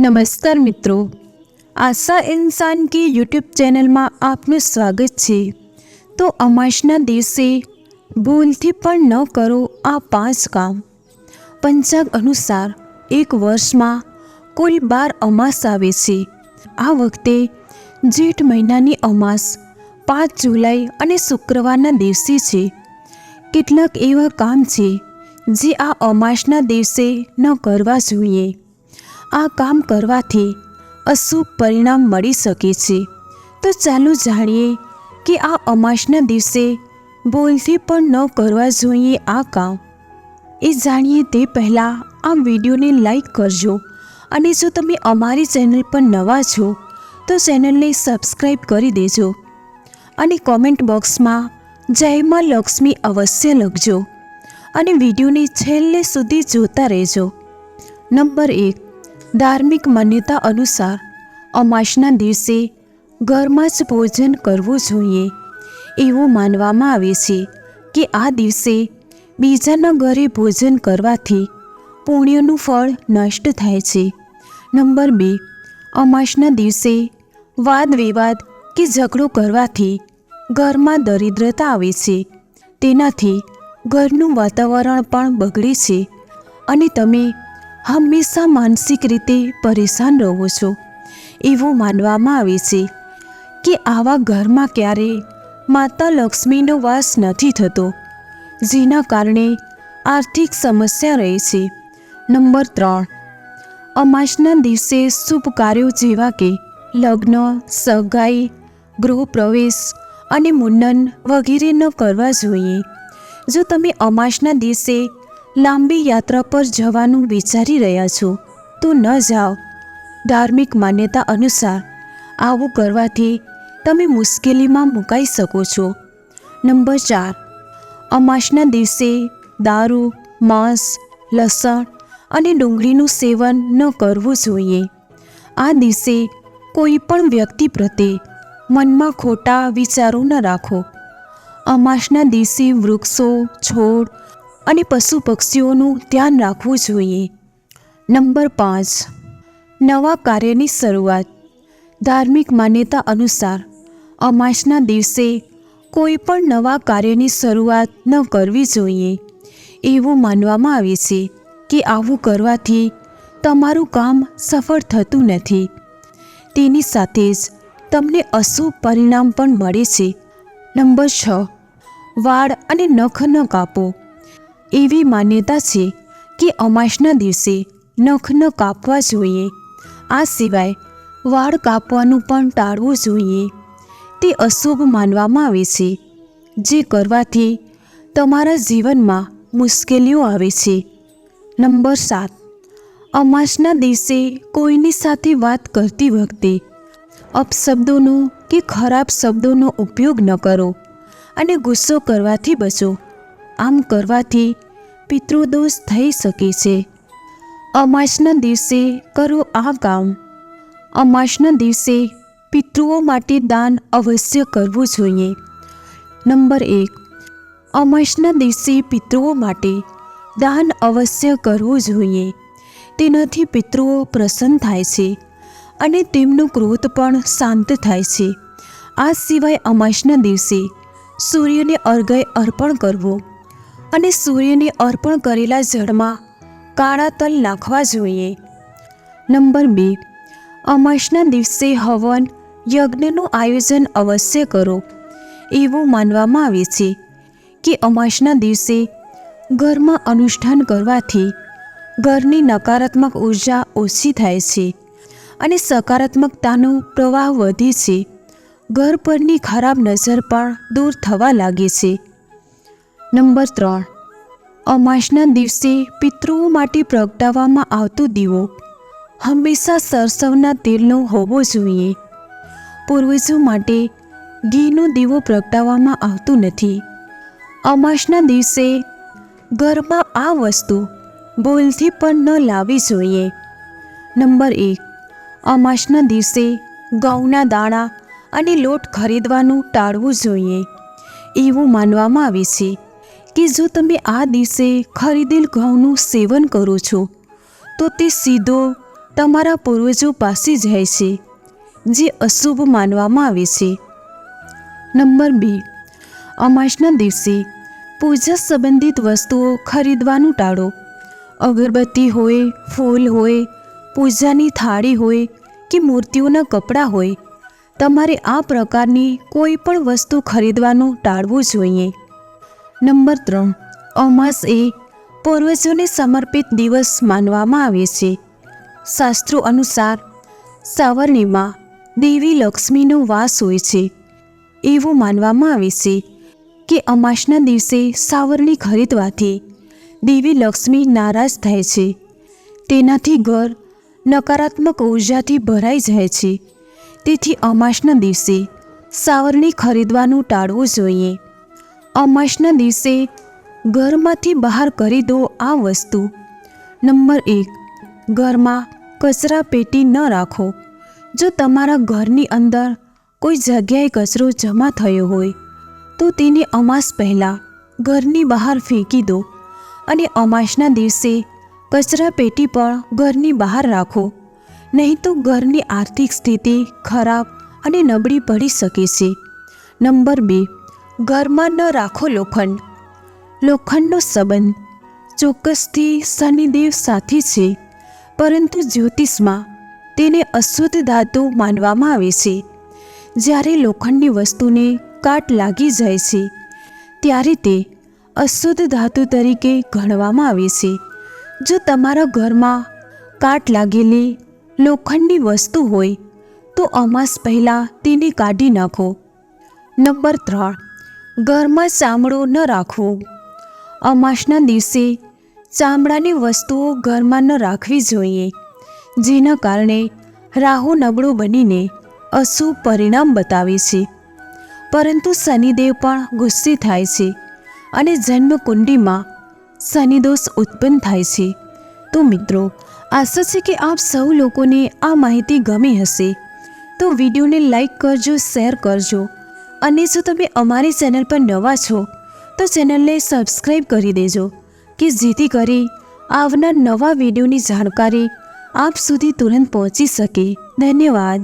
નમસ્કાર મિત્રો. આશા ઇન્સાન કી યુટ્યુબ ચેનલમાં આપનું સ્વાગત છે. તો અમાસના દિવસે ભૂલથી પણ ન કરો આ પાંચ કામ. પંચાંગ અનુસાર એક વર્ષમાં કુલ બાર અમાસ આવે છે. આ વખતે જેઠ મહિનાની અમાસ પાંચ જુલાઈ અને શુક્રવારના દિવસે છે. કેટલાક એવા કામ છે જે આ અમાસના દિવસે ન કરવા જોઈએ. આ કામ કરવાથી અશુભ પરિણામ મળી શકે છે. તો ચાલો જાણીએ કે આ અમાસના દિવસે ભૂલથી પણ ન કરવા જોઈએ આ કામ. એ જાણીએ તે પહેલાં આ વિડીયોને લાઈક કરજો અને જો તમે અમારી ચેનલ પર નવા છો, તો ચેનલને સબસ્ક્રાઈબ કરી દેજો અને કોમેન્ટ બોક્સમાં જય માં લક્ષ્મી અવશ્ય લખજો અને વિડીયોને છેલ્લે સુધી જોતા રહેજો. નંબર એક ધાર્મિક માન્યતા અનુસાર અમાસના દિવસે ઘરમાં જ ભોજન કરવું જોઈએ. એવું માનવામાં આવે છે કે આ દિવસે બીજાના ઘરે ભોજન કરવાથી પુણ્યનું ફળ નષ્ટ થાય છે. નંબર બે, અમાસના દિવસે વાદ વિવાદ કે ઝઘડો કરવાથી ઘરમાં દરિદ્રતા આવે છે. તેનાથી ઘરનું વાતાવરણ પણ બગડે છે. અને તમે હંમેશા માનસિક રીતે પરેશાન રહો છો. એવું માનવામાં આવે છે કે આવા ઘરમાં ક્યારેય માતા લક્ષ્મીનો વાસ નથી થતો, જેના કારણે આર્થિક સમસ્યા રહે છે. નંબર ત્રણ. અમાસના દિવસે શુભ કાર્યો જેવા કે લગ્ન, સગાઈ ગૃહપ્રવેશ અને મુંડન વગેરે ન કરવા જોઈએ. જો તમે અમાસના દિવસે લાંબી યાત્રા પર જવાનું વિચારી રહ્યા છો, તો ન જાઓ. ધાર્મિક માન્યતા અનુસાર આવું કરવાથી તમે મુશ્કેલીમાં મુકાઈ શકો છો. નંબર ચાર. અમાસના દિવસે દારૂ, માંસ, લસણ અને ડુંગળીનું સેવન ન કરવું જોઈએ. આ દિવસે કોઈ પણ વ્યક્તિ પ્રત્યે મનમાં ખોટા વિચારો ન રાખો. અમાસના દિવસે વૃક્ષો, છોડ અને પશુ પક્ષીઓનું ધ્યાન રાખવું જોઈએ. નંબર પાંચ. નવા કાર્યની શરૂઆત. ધાર્મિક માન્યતા અનુસાર, અમાસના દિવસે કોઈ પણ નવા કાર્યની શરૂઆત ન કરવી જોઈએ. એવું માનવામાં આવે છે કે આવું કરવાથી તમારું કામ સફળ થતું નથી. તેની સાથે જ તમને અશુભ પરિણામ પણ મળે છે. નંબર છ. વાળ અને નખ ન કાપો. એવી માન્યતા છે કે અમાસના દિવસે નખ ન કાપવા જોઈએ. આ સિવાય વાળ કાપવાનું પણ ટાળવું જોઈએ. તે અશુભ માનવામાં આવે છે, જે કરવાથી તમારા જીવનમાં મુશ્કેલીઓ આવે છે. નંબર સાત. અમાસના દિવસે કોઈની સાથે વાત કરતી વખતે અપશબ્દોનો કે ખરાબ શબ્દોનો ઉપયોગ ન કરો અને ગુસ્સો કરવાથી બચો. આમ કરવાથી પિતૃદોષ થઈ શકે છે. અમાસના દિવસે કરો આ કામ. અમાસના દિવસે પિતૃઓ માટે દાન અવશ્ય કરવું જોઈએ. નંબર એક. અમાસના દિવસે પિતૃઓ માટે દાન અવશ્ય કરવું જોઈએ. તેનાથી પિતૃઓ પ્રસન્ન થાય છે અને તેમનો ક્રોધ પણ શાંત થાય છે. આ સિવાય અમાસના દિવસે સૂર્યને અર્ઘય અર્પણ કરવું. અને સૂર્યને અર્પણ કરેલા જળમાં કાળા તલ નાખવા જોઈએ. નંબર બે. અમાસના દિવસે હવન યજ્ઞનું આયોજન અવશ્ય કરો. એવું માનવામાં આવે છે કે અમાસના દિવસે ઘરમાં અનુષ્ઠાન કરવાથી ઘરની નકારાત્મક ઊર્જા ઓછી થાય છે અને સકારાત્મકતાનો પ્રવાહ વધે છે. ઘર પરની ખરાબ નજર પણ દૂર થવા લાગે છે. નંબર ત્રણ. અમાસના દિવસે પિતૃઓ માટે પ્રગટાવવામાં આવતો દીવો હંમેશા સરસવના તેલનો હોવો જોઈએ. પૂર્વજો માટે ઘીનો દીવો પ્રગટાવવામાં આવતું નથી. અમાસના દિવસે ઘરમાં આ વસ્તુ ભૂલથી પણ ન લાવવી જોઈએ. નંબર એક. અમાસના દિવસે ઘઉંના દાણા અને લોટ ખરીદવાનું ટાળવું જોઈએ. એવું માનવામાં આવે છે. કે જો તમે આ દિવસે ખરીદેલ ઘઉંનું સેવન કરો છો, તો તે સીધો તમારા પૂર્વજો પાસે જાય છે, જે અશુભ માનવામાં આવે છે. નંબર બે. અમાસના દિવસે પૂજા સંબંધિત વસ્તુઓ ખરીદવાનું ટાળો. અગરબત્તી હોય, ફૂલ હોય, પૂજાની થાળી હોય કે મૂર્તિઓના કપડાં હોય, તમારે આ પ્રકારની કોઈ પણ વસ્તુ ખરીદવાનું ટાળવું જોઈએ. નંબર ત્રણ. અમાસ એ પૂર્વજોને સમર્પિત દિવસ માનવામાં આવે છે. શાસ્ત્રો અનુસાર સાવરણીમાં દેવી લક્ષ્મીનો વાસ હોય છે. એવું માનવામાં આવે છે કે અમાસના દિવસે સાવરણી ખરીદવાથી દેવી લક્ષ્મી નારાજ થાય છે. તેનાથી ઘર નકારાત્મક ઉર્જાથી ભરાઈ જાય છે. તેથી અમાસના દિવસે સાવરણી ખરીદવાનું ટાળવું જોઈએ. અમાસના દિવસે ઘરમાંથી બહાર કરી દો આ વસ્તુ. નંબર એક, ઘરમાં કચરા પેટી ન રાખો. જો તમારા ઘરની અંદર કોઈ જગ્યાએ કચરો જમા થયો હોય, તો તેને અમાસ પહેલાં ઘરની બહાર ફેંકી દો અને અમાસના દિવસે કચરા પેટી પણ ઘરની બહાર રાખો. નહીં તો ઘરની આર્થિક સ્થિતિ ખરાબ અને નબળી પડી શકે છે. નંબર બે ઘરમાં ન રાખો લોખંડ. લોખંડનો સંબંધ ચોક્કસથી શનિદેવ સાથે છે, પરંતુ જ્યોતિષમાં તેને અશુદ્ધ ધાતુ માનવામાં આવે છે. જ્યારે લોખંડની વસ્તુને કાટ લાગી જાય છે, ત્યારે તે અશુદ્ધ ધાતુ તરીકે ગણવામાં આવે છે. જો તમારા ઘરમાં કાટ લાગેલી લોખંડની વસ્તુ હોય, તો અમાસ પહેલાં તેને કાઢી નાખો. નંબર ત્રણ. ઘરમાં ચામડો ન રાખવો. અમાસના દિવસે ચામડાની વસ્તુઓ ઘરમાં ન રાખવી જોઈએ, જેના કારણે રાહુ નબળું બનીને અશુભ પરિણામ બતાવે છે. પરંતુ શનિદેવ પણ ગુસ્સે થાય છે અને જન્મકુંડીમાં શનિદોષ ઉત્પન્ન થાય છે. તો મિત્રો, આશા છે કે આપ સૌ લોકોને આ માહિતી ગમી હશે. તો વિડીયોને લાઈક કરજો, શેર કરજો અને જો તમે અમારી ચેનલ પર નવા છો, તો ચેનલને સબસ્ક્રાઈબ કરી દેજો કે જેથી કરી આવનાર નવા વિડીયોની જાણકારી આપ સુધી તુરંત પહોંચી શકે. ધન્યવાદ.